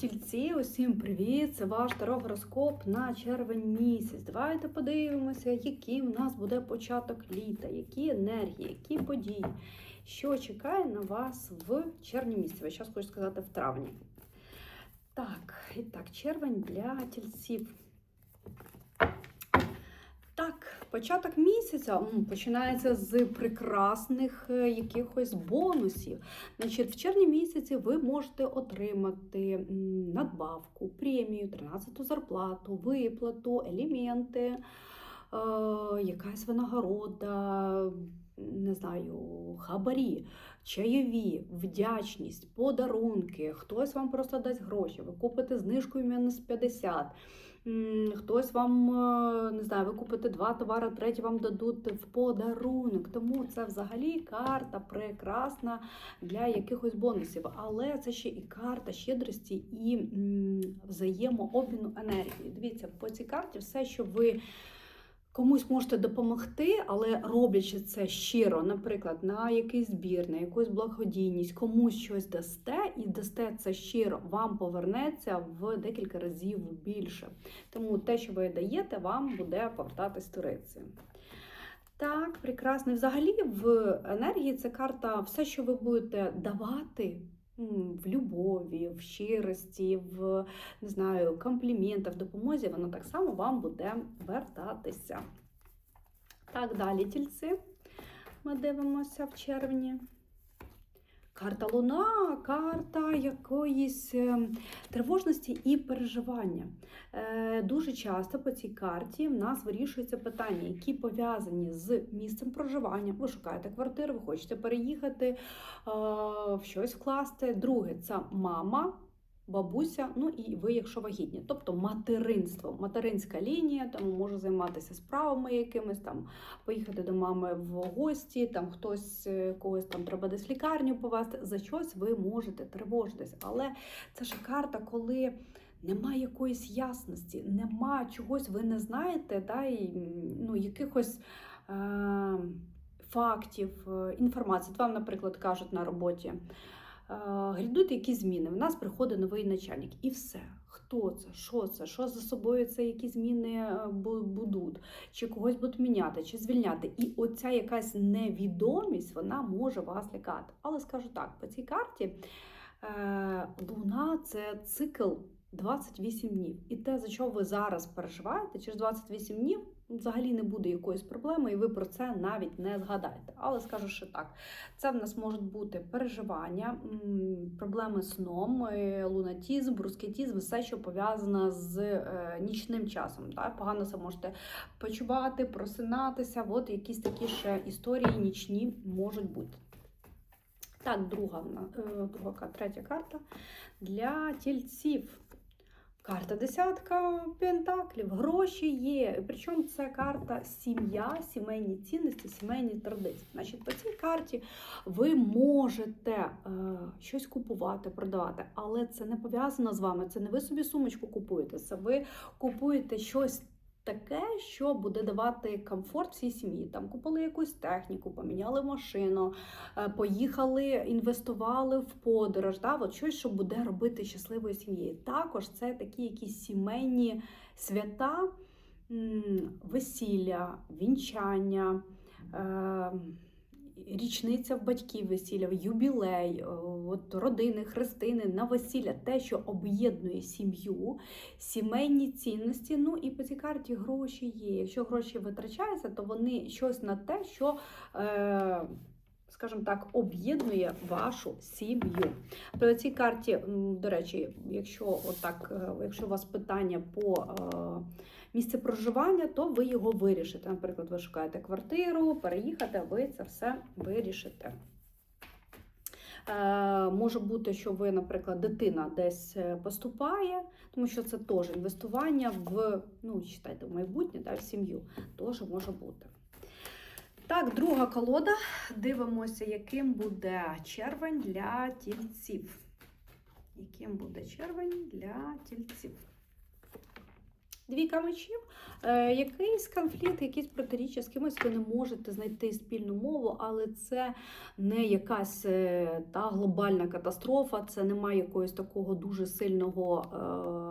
Тільці, усім привіт! Це ваш тарогороскоп на червень місяць. Давайте подивимося, який в нас буде початок літа, які енергії, які події, що чекає на вас в червні місяці. Я зараз хочу сказати в травні. Так, і так, червень для тільців. Так, початок місяця починається з прекрасних е, якихось бонусів. Значить, в червні місяці ви можете отримати надбавку, премію, 13-ту зарплату, виплату, елементи, е, якась винагорода, не знаю, хабарі, чайові, вдячність, подарунки. Хтось вам просто дасть гроші, ви купите знижкою мінус 50. Хтось вам, е, не знаю, ви купите два товари, третій вам дадуть в подарунок. Тому це взагалі карта прекрасна для якихось бонусів. Але це ще і карта щедрості і взаємообміну енергії. Дивіться, по цій карті все, що ви. Комусь можете допомогти, але роблячи це щиро, наприклад, на якийсь збір, на якусь благодійність, комусь щось дасте, і дасте це щиро, вам повернеться в декілька разів більше. Тому те, що ви даєте, вам буде повертатись турицею. Так, прекрасно. Взагалі в енергії це карта, все, що ви будете давати. В любові, в щирості, в не знаю, компліментах, допомозі, воно так само вам буде вертатися. Так, далі тільці. Ми дивимося в червні. Карта Луна, карта якоїсь е, тривожності і переживання. Е, Дуже часто по цій карті в нас вирішуються питання, які пов'язані з місцем проживання. Ви шукаєте квартиру, ви хочете переїхати, в щось вкласти. Друге це мама. Бабуся, ну і ви, якщо вагітні, тобто материнство, материнська лінія, там може займатися справами якимись, там поїхати до мами в гості, там хтось е, когось там треба десь лікарню повезти. За щось ви можете тривожитись. Але це ж карта, коли немає якоїсь ясності, нема чогось, ви не знаєте, да, і, ну, якихось. Е- Фактів, е, інформації. От Вам, наприклад, кажуть на роботі, грядуть якісь зміни. В нас приходить новий начальник, і все. Хто це? Що це? Що за собою це які зміни е, будуть? Чи когось будуть міняти, чи звільняти? І оця якась невідомість вона може вас лякати. Але скажу так: по цій карті е, Луна це цикл 28 днів. І те, за що ви зараз переживаєте, через 28 днів взагалі не буде якоїсь проблеми, і ви про це навіть не згадаєте. Але скажу ще так: це в нас можуть бути переживання, проблеми з сном, е, лунатізм, брускетізм, все, що пов'язано з е, нічним часом. Так? Погано себе можете почувати, просинатися. От якісь такі ще історії нічні можуть бути. Так, друга, е, друга третя карта для тільців. Карта десятка пентаклів, гроші є. Причому це карта сім'я, сімейні цінності, сімейні традиції. Значить, по цій карті ви можете е, щось купувати, продавати, але це не пов'язано з вами. Це не ви собі сумочку купуєте, це ви купуєте щось. Таке, що буде давати комфорт всій сім'ї. Там купили якусь техніку, поміняли машину, е, поїхали, інвестували в подорож. Да? От щось, що буде робити щасливою сім'єю. Також це такі якісь сімейні свята, весілля, вінчання. Річниця в батьків весілля, юбілей, е, от родини, хрестини, на весілля, те, що об'єднує сім'ю, сімейні цінності. Ну і по цій карті гроші є. Якщо гроші витрачаються, то вони щось на те, що, е, скажімо так, об'єднує вашу сім'ю. По цій карті, до речі, якщо отак, е, якщо у вас питання по е, місце проживання, то ви його вирішите. Наприклад, ви шукаєте квартиру, переїхати, ви це все вирішите. Е, Може бути, що ви, наприклад, дитина десь е, поступає, тому що це теж інвестування в, ну, читайте, в майбутнє, да, в сім'ю, теж може бути. Так, друга колода. Дивимося, яким буде червень для тільців. Яким буде червень для тільців. Двійка мечів, е, якийсь конфлікт, якісь протиріччя з кимось ви не можете знайти спільну мову, але це не якась е, та глобальна катастрофа, це немає якогось такого дуже сильного.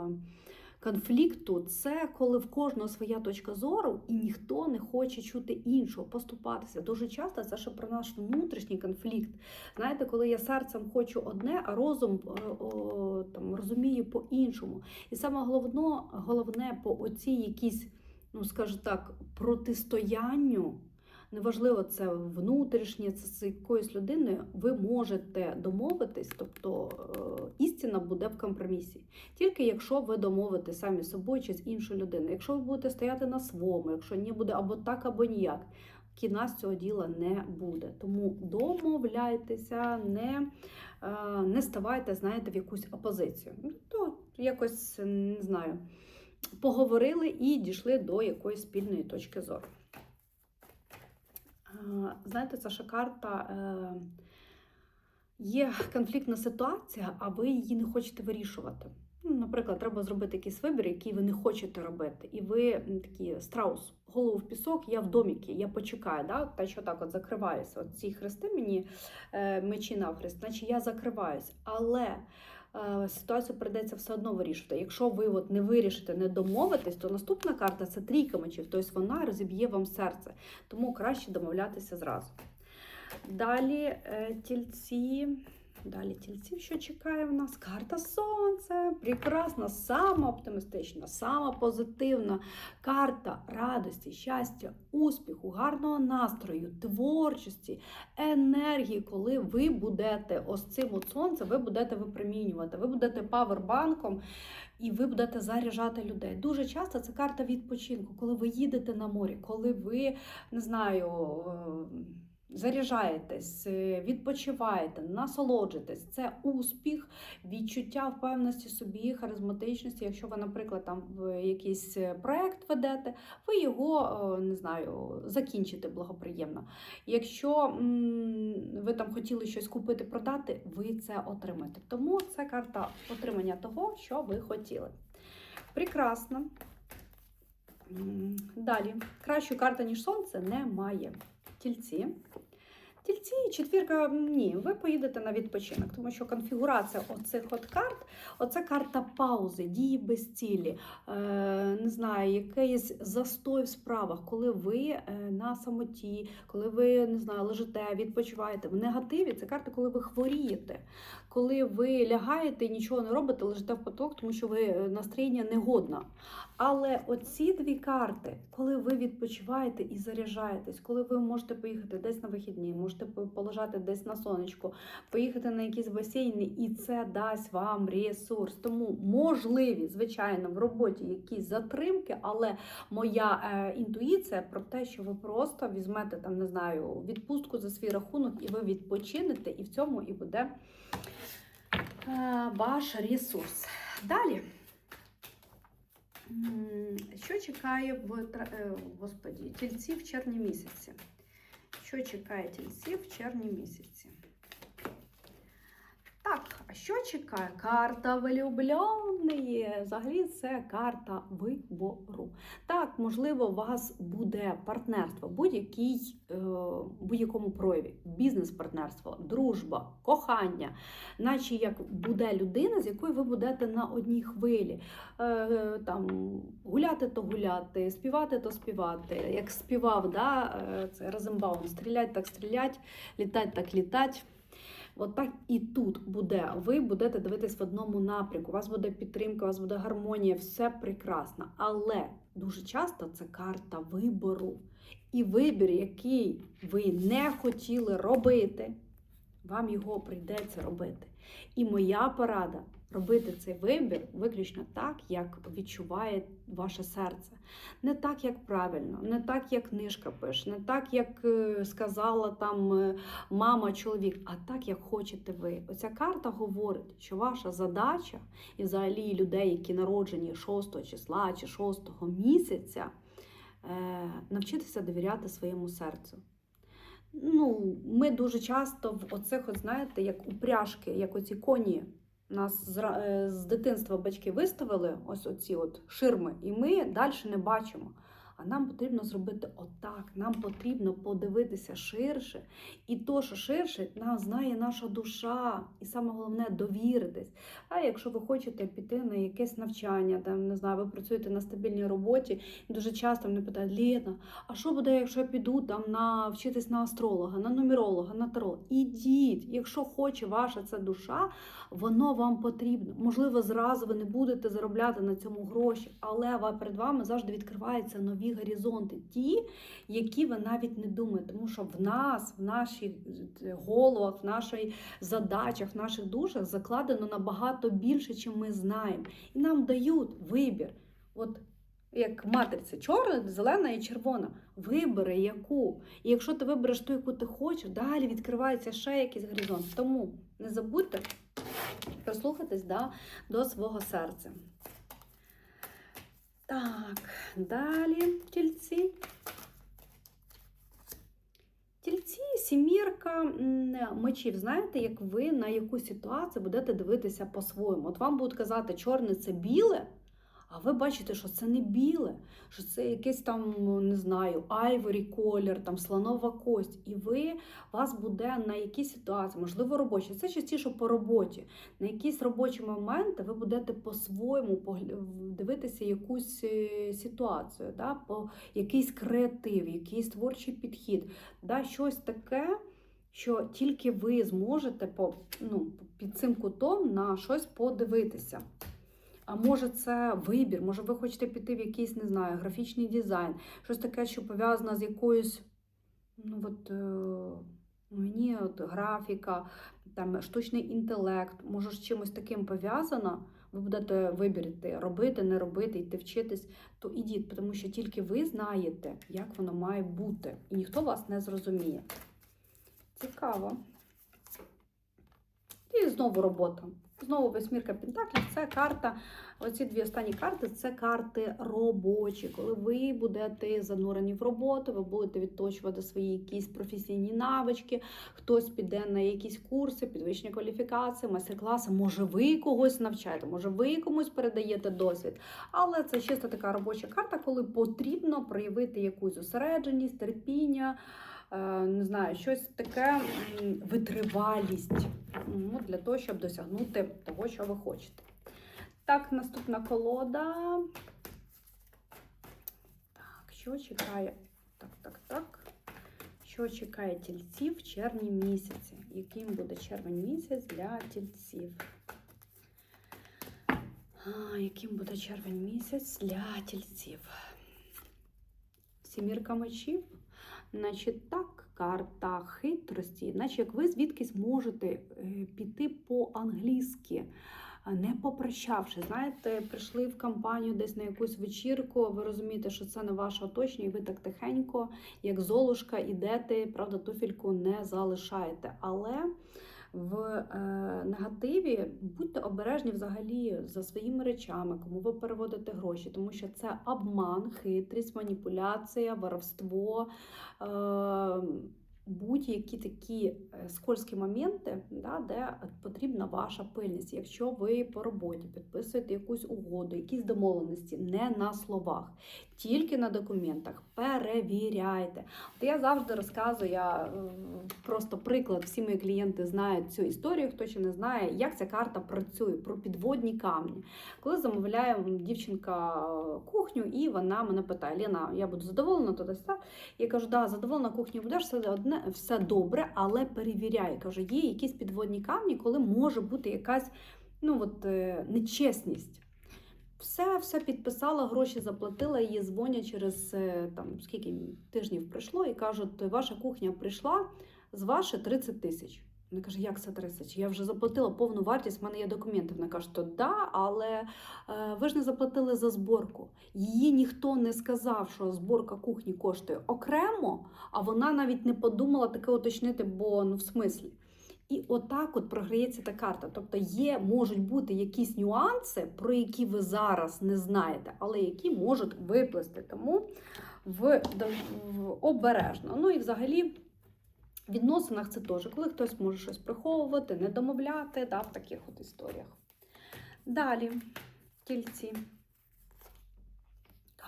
Е, Конфлікту це коли в кожного своя точка зору, і ніхто не хоче чути іншого, поступатися. Дуже часто це ще про наш внутрішній конфлікт. Знаєте, коли я серцем хочу одне, а розум е, о, там розуміє по-іншому. І саме головне, головне по оцій якійсь, ну скажу так, протистоянню. Неважливо, це внутрішнє, це з якоюсь людиною, ви можете домовитись, тобто е, істина буде в компромісі. Тільки якщо ви домовите самі собою чи з іншою людиною. Якщо ви будете стояти на своєму, якщо ні буде або так, або ніяк, кіна з цього діла не буде. Тому домовляйтеся, не, е, не ставайте, знаєте, в якусь опозицію. Ну, То якось не знаю, поговорили і дійшли до якоїсь спільної точки зору. Знаєте, це ще карта. е, Є конфліктна ситуація, а ви її не хочете вирішувати. Ну, наприклад, треба зробити якийсь вибір, який ви не хочете робити. І ви такі страус, голову в пісок, я в доміки, я почекаю. Да? Та що так от закриваюся. От ці хрести мені е, мечі навхрест, значить я закриваюсь. Але ситуацію прийдеться все одно вирішувати. Якщо ви от не вирішите, не домовитесь, то наступна карта це трійка мечів, тобто вона розіб'є вам серце. Тому краще домовлятися зразу. Далі е, тільці. Далі тільців, що чекає в нас? Карта Сонце. Прекрасна, сама оптимістична, сама позитивна карта радості, щастя, успіху, гарного настрою, творчості, енергії, коли ви будете ось цим от сонце, ви будете випромінювати, ви будете павербанком і ви будете заряджати людей. Дуже часто це карта відпочинку, коли ви їдете на морі, коли ви не знаю. Заряджаєтесь, е, відпочиваєте, насолоджуєтесь. Це успіх, відчуття впевненості собі, харизматичності. Якщо ви, наприклад, там якийсь е, проект ведете, ви його е, не знаю, закінчите благоприємно. Якщо ви там хотіли щось купити, продати, ви це отримаєте. Тому це карта отримання того, що ви хотіли. Прекрасно. Далі, кращої карти, ніж сонце, немає кільці. Тільці. Четвірка, ні, ви поїдете на відпочинок, тому що конфігурація оцих от карт, оце карта паузи, дії без цілі, е, не знаю, якийсь застой в справах, коли ви е, на самоті, коли ви не знаю, лежите, відпочиваєте. В негативі це карта, коли ви хворієте, коли ви лягаєте і нічого не робите, лежите в поток, тому що ви е, настроєння негодна. Але оці дві карти, коли ви відпочиваєте і заряджаєтесь, коли ви можете поїхати десь на вихідні, можете по- полежати десь на сонечку, поїхати на якісь басейни, і це дасть вам ресурс. Тому можливі, звичайно, в роботі якісь затримки, але моя е, інтуїція про те, що ви просто візьмете там, не знаю, відпустку за свій рахунок, і ви відпочинете, і в цьому і буде е, ваш ресурс. Далі. Що чекає в е, господі, тільці в червні місяці? Що чекає тільці в червні місяці? Так, а що чекає? Карта влюбленої. Взагалі це карта вибору. Так, можливо, у вас буде партнерство, будь-який, е, будь-якому прояві, бізнес-партнерство, дружба, кохання, наче як буде людина, з якою ви будете на одній хвилі. Е, там, гуляти то гуляти, співати то співати. Як співав, да, е, це Розенбаум, стрілять так стрілять, літать так літать. От так і тут буде. Ви будете дивитись в одному напрямку. У вас буде підтримка, у вас буде гармонія, все прекрасно. Але дуже часто це карта вибору. І вибір, який ви не хотіли робити, вам його прийдеться робити. І моя порада робити цей вибір виключно так, як відчуває ваше серце. Не так, як правильно, не так, як книжка пише, не так, як е, сказала там е, мама, чоловік, а так, як хочете ви. Оця карта говорить, що ваша задача, і взагалі людей, які народжені 6 числа чи 6 місяця, е, навчитися довіряти своєму серцю. Ну, ми дуже часто в оцих, от знаєте, як упряжки, як оці коні Нас е, з дитинства батьки виставили ось оці от ширми, і ми далі не бачимо. А нам потрібно зробити отак. Нам потрібно подивитися ширше. І то, що ширше, нас знає наша душа. І саме головне довіритись. А якщо ви хочете піти на якесь навчання, там не знаю, ви працюєте на стабільній роботі, дуже часто мене питають, Лена, а що буде, якщо я піду там на вчитись на астролога, на нумеролога, на таро? Ідіть, якщо хоче ваша ця душа, воно вам потрібно. Можливо, зразу ви не будете заробляти на цьому гроші, але перед вами завжди відкриваються нові горизонти, ті, які ви навіть не думаєте. Тому що в нас, в наших е, головах, в нашій задачах, в наших душах закладено набагато більше, чим ми знаємо. І нам дають вибір. От як матриця, чорна, зелена і червона. Вибери яку. І якщо ти вибереш ту, яку ти хочеш, далі відкривається ще якийсь горизонт. Тому не забудьте прислухатись да, до свого серця. Так, далі тільці. Тільці, сімірка мечів. Знаєте, як ви на яку ситуацію будете дивитися по-своєму. От вам будуть казати, чорне це біле, а ви бачите, що це не біле, що це якийсь там, не знаю, айворі колір, там слонова кость. І ви вас буде на якісь ситуації, можливо, робочі. Це частіше по роботі. На якісь робочі моменти ви будете по-своєму дивитися якусь е, ситуацію, да? по якийсь креатив, якийсь творчий підхід, да? щось таке. Що тільки ви зможете по, ну, під цим кутом на щось подивитися. А може це вибір, може ви хочете піти в якийсь, не знаю, графічний дизайн, щось таке, що пов'язане з якоюсь, ну от е, мені от графіка, там штучний інтелект, може з чимось таким пов'язано, ви будете вибірити, робити, не робити, йти вчитись, то ідіть, тому що тільки ви знаєте, як воно має бути, і ніхто вас не зрозуміє. Цікаво. І знову робота. Знову восьмірка Пентаклів це карта. Оці дві останні карти це карти робочі. Коли ви будете занурені в роботу, ви будете відточувати свої якісь професійні навички, хтось піде на якісь курси, підвищення кваліфікації, майстер-класи. Може, ви когось навчаєте, може, ви комусь передаєте досвід. Але це чисто така робоча карта, коли потрібно проявити якусь зосередженість, терпіння. Е, Не знаю, щось таке витривалість ну, для того, щоб досягнути того, що ви хочете. Так, наступна колода. Так, що чекає? Так, так, так. Що чекає тільців в червні місяці? Яким буде червень місяць для тільців? А, яким буде червень місяць для тільців? Сімірка мечів. Значить, так, карта хитрості, наче як ви звідкись можете е, піти по-англійськи, не попрощавши. Знаєте, прийшли в кампанію десь на якусь вечірку, ви розумієте, що це не ваше оточення, і ви так тихенько, як золушка, ідете, правда, туфельку не залишаєте. Але в е, негативі будьте обережні взагалі за своїми речами, кому ви переводите гроші, тому що це обман, хитрість, маніпуляція, воровство. Е, Будь-які такі е, скользкі моменти, да, де потрібна ваша пильність. Якщо ви по роботі підписуєте якусь угоду, якісь домовленості, не на словах, тільки на документах, перевіряйте. От я завжди розказую, я е, просто приклад, всі мої клієнти знають цю історію, хто ще не знає, як ця карта працює про підводні камні. Коли замовляє дівчинка е, кухню, і вона мене питає: Лена, я буду задоволена, десь так. Я кажу, да, задоволена кухню будеш, все одне, все добре, але перевіряй. Кажу, є якісь підводні камні, коли може бути якась ну, от, е, нечесність. Все, все підписала, гроші заплатила, її дзвонять через е, там скільки тижнів пройшло і кажуть, ваша кухня прийшла, з ваше 30 тисяч. Вона каже, як це 30? Я вже заплатила повну вартість, в мене є документи. Вона каже, то да, але е, ви ж не заплатили за зборку. Її ніхто не сказав, що зборка кухні коштує окремо, а вона навіть не подумала таке уточнити, бо ну в смислі. І отак от програється та карта. Тобто є, можуть бути якісь нюанси, про які ви зараз не знаєте, але які можуть виплисти. Тому в, в обережно. Ну і взагалі. В відносинах це теж, коли хтось може щось приховувати, не домовляти, да, в таких от історіях. Далі, тільці.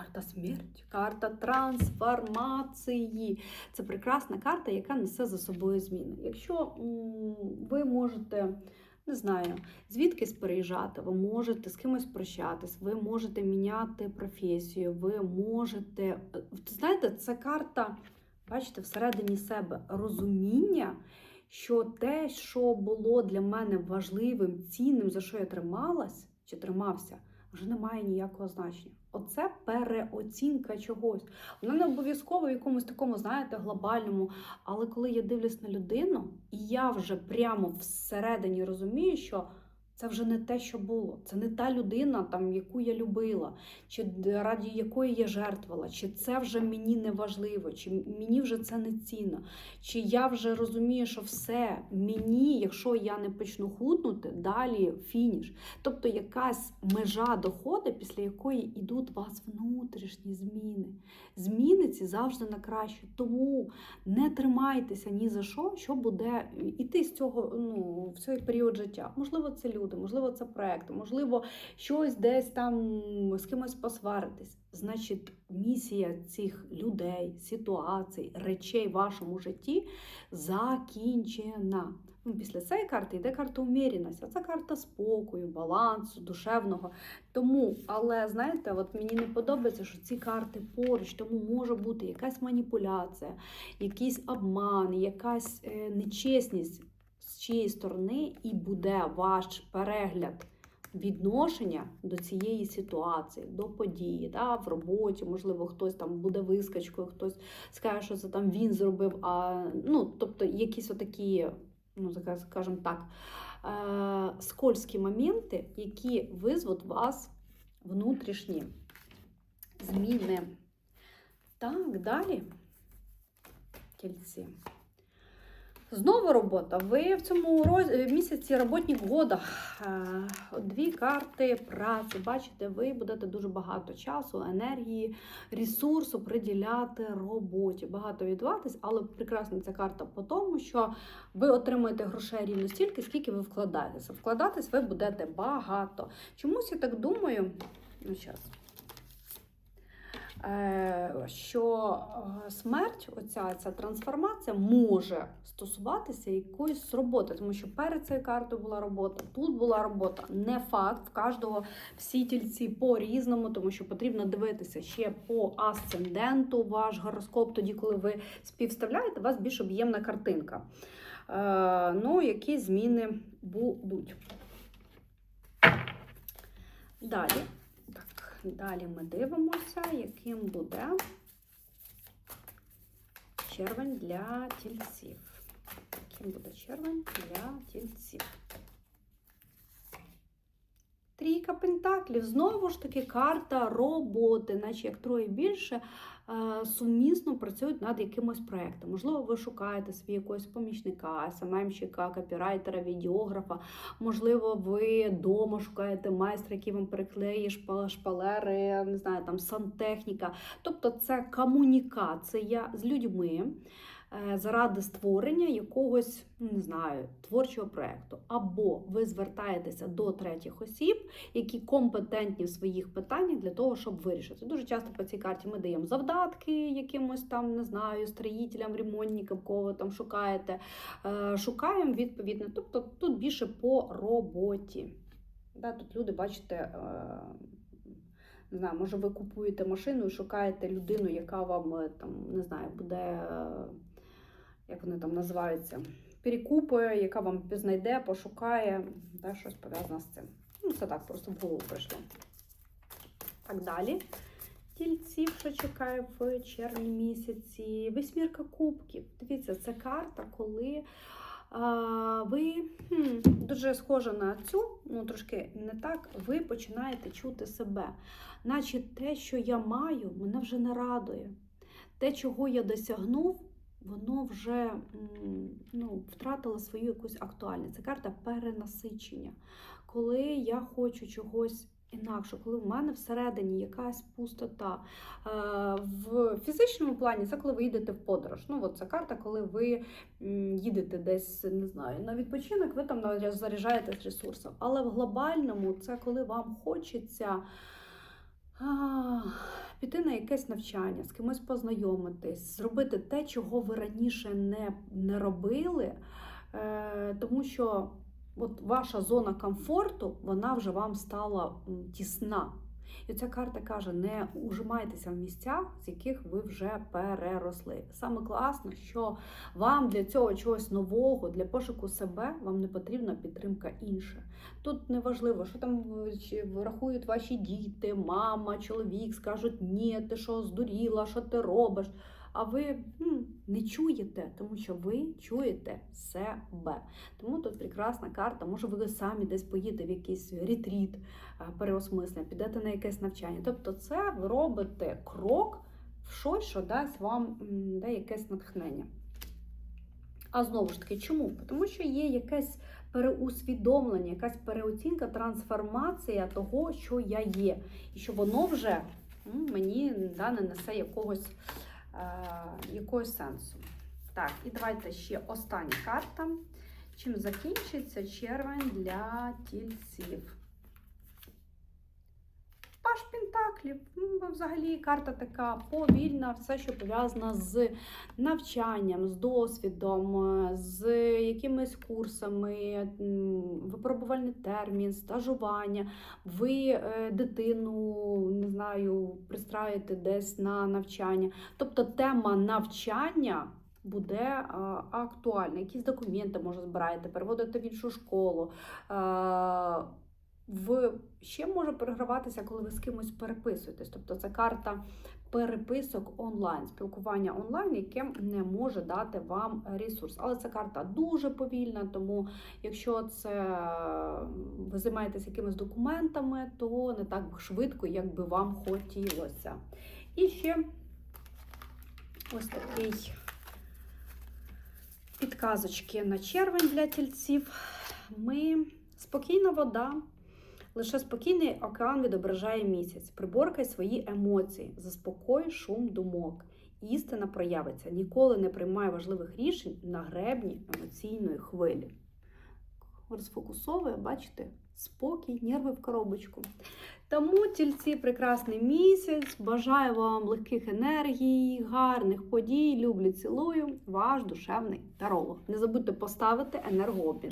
Карта смерть, карта трансформації. Це прекрасна карта, яка несе за собою зміни. Якщо ви можете, не знаю, звідкись переїжджати, ви можете з кимось прощатись, ви можете міняти професію, ви можете. е, Знаєте, це карта, бачите, всередині себе розуміння, що те, що було для мене важливим, цінним, за що я трималась чи тримався, вже не має ніякого значення. Оце переоцінка чогось. Вона не обов'язково в якомусь такому, знаєте, глобальному. Але коли я дивлюсь на людину, і я вже прямо всередині розумію, що це вже не те, що було. Це не та людина, там, яку я любила, чи раді якої я жертвувала, чи це вже мені не важливо, чи мені вже це не цінно, чи я вже розумію, що все мені, якщо я не почну худнути, далі фініш. Тобто якась межа доходить, після якої йдуть вас внутрішні зміни. Зміни ці завжди на краще. Тому не тримайтеся ні за що, що буде іти з цього ну, в цей період життя. Можливо, це люди, можливо, це проекти, можливо, щось десь там з кимось посваритись. Значить, місія цих людей, ситуацій, речей в вашому житті закінчена. Ну, Після цієї карти йде карта уміряності, а це карта спокою, балансу, душевного. Тому, але знаєте, от мені не подобається, що ці карти поруч, тому може бути якась маніпуляція, якийсь обман, якась е, нечесність чиєї сторони, і буде ваш перегляд відношення до цієї ситуації, до події, да, в роботі, можливо, хтось там буде вискочкою, хтось скаже, що це там він зробив. А ну, тобто, якісь отакі, ну скажімо так, е, скользкі моменти, які визвуть вас внутрішні зміни. Так, далі. Тільці. Знову робота. Ви в цьому роз- місяці роботник года. Е, Дві карти праці. Бачите, ви будете дуже багато часу, енергії, ресурсу приділяти роботі. Багато віддаватись, але прекрасна ця карта по тому, що ви отримуєте грошей рівно стільки, скільки ви вкладаєтеся. Вкладатись ви будете багато. Чомусь я так думаю, ну зараз. Е, що е, смерть, оця ця трансформація може стосуватися якоїсь роботи, тому що перед цією картою була робота, тут була робота. Не факт, в кожного всі тільці по-різному, тому що потрібно дивитися ще по асценденту ваш гороскоп, тоді, коли ви співставляєте, у вас більш об'ємна картинка. Е, ну, які зміни будуть. Далі. Далі ми дивимося, яким буде червень для тільців. Яким буде червень для тільців. Трійка пентаклів. Знову ж таки, карта роботи, наче як троє більше, е, сумісно працюють над якимось проєктом. Можливо, ви шукаєте собі якогось помічника, СММщика, копірайтера, відеографа. Можливо, ви вдома шукаєте майстра, який вам переклеє шпалери, не знаю, там сантехніка. Тобто це комунікація з людьми заради створення якогось, ну, не знаю, творчого проєкту. Або ви звертаєтеся до третіх осіб, які компетентні в своїх питаннях для того, щоб вирішити. Дуже часто по цій карті ми даємо завдатки якимось там, не знаю, строїтелям, ремонтникам, кого там шукаєте. Е, Шукаємо відповідно. Тобто тут більше по роботі. Да, тут люди, бачите, е, не знаю, може ви купуєте машину і шукаєте людину, яка вам е, там, не знаю, буде, е, як вони там називаються, перекупує, яка вам знайде, пошукає, да, щось пов'язане з цим. Ну, це так просто в голову прийшло. Так далі. Тільців, що чекає в червні місяці. Вісьмірка кубків. Дивіться, це карта, коли а, ви хм, дуже схожа на цю, ну трошки не так, ви починаєте чути себе. Наче те, що я маю, мене вже не радує. Те, чого я досягнув, воно вже ну, втратило свою якусь актуальність. Це карта перенасичення. Коли я хочу чогось інакше, коли в мене всередині якась пустота. Е, В фізичному плані це коли ви їдете в подорож. Ну, от ця карта, коли ви їдете десь, не знаю, на відпочинок, ви там заряджаєтесь ресурсом. Але в глобальному це коли вам хочеться. Піти на якесь навчання, з кимось познайомитись, зробити те, чого ви раніше не, не робили, е, тому що от ваша зона комфорту, вона вже вам стала тісна. І ця карта каже: не ужимайтеся в місцях, з яких ви вже переросли. Саме класно, що вам для цього чогось нового, для пошуку себе, вам не потрібна підтримка інша. Тут не важливо, що там е, чи рахують ваші діти, мама, чоловік, скажуть, ні, ти що здуріла, що ти робиш. А ви не чуєте, тому що ви чуєте себе. Тому тут прекрасна карта. Може, ви самі десь поїдете в якийсь ретріт, переосмислення, підете на якесь навчання. Тобто, це ви робите крок в щось, що дасть вам да, якесь натхнення. А знову ж таки, чому? Тому що є якесь переусвідомлення, якась переоцінка, трансформація того, що я є, і що воно вже мені да, не несе якогось, якогось сенсу. Так, і давайте ще остання карта. Чим закінчиться червень для тільців? Паш Пентаклів. Взагалі карта така повільна, все, що пов'язано з навчанням, з досвідом, е, з якимись курсами, випробувальний термін, стажування. Ви е, дитину, не знаю, пристраєте десь на навчання. Тобто тема навчання буде е, актуальна. Якісь документи, може, збираєте, переводите в іншу школу. В ще може переграватися, коли ви з кимось переписуєтесь. Тобто це карта переписок онлайн, спілкування онлайн, яке не може дати вам ресурс. Але ця карта дуже повільна, тому якщо це ви займаєтесь якимись документами, то не так швидко, як би вам хотілося. І ще ось такий підказочки на червень для тільців. Ми спокійна вода. Лише спокійний океан відображає місяць. Приборкай свої емоції, заспокой шум думок. Істина проявиться. Ніколи не приймай важливих рішень на гребні емоційної хвилі. Розфокусовує, бачите, спокій, нерви в коробочку. Тому тільці прекрасний місяць. Бажаю вам легких енергій, гарних подій. Люблю, цілую. Ваш душевний таролог. Не забудьте поставити енергообмін.